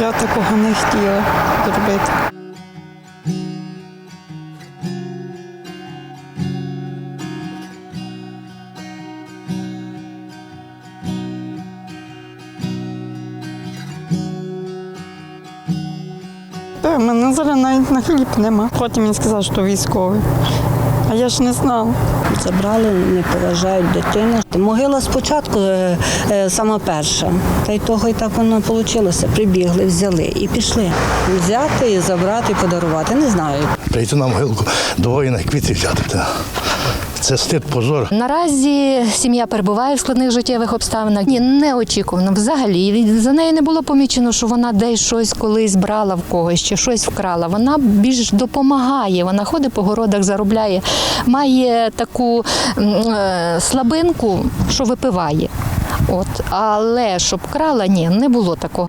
Я такого не хотіла зробити. В мене зараз навіть на хліб нема. Потім він сказав, що військовий. А я ж не знала. Забрали, не поважають дитину. Могила спочатку е, е, сама перша. Та й того і так воно вийшло. Прибігли, взяли і пішли. Взяти і забрати, і подарувати. Не знаю. прийти на могилку до воїна квіти взяти. Це стид позор. Наразі сім'я перебуває в складних життєвих обставинах. Ні, неочікувано взагалі. За нею не було помічено, що вона десь щось колись брала в когось чи щось вкрала. Вона більш допомагає. Вона ходить по городах, заробляє, має таку е, слабинку, що випиває. От, але щоб крала, ні, не було такого.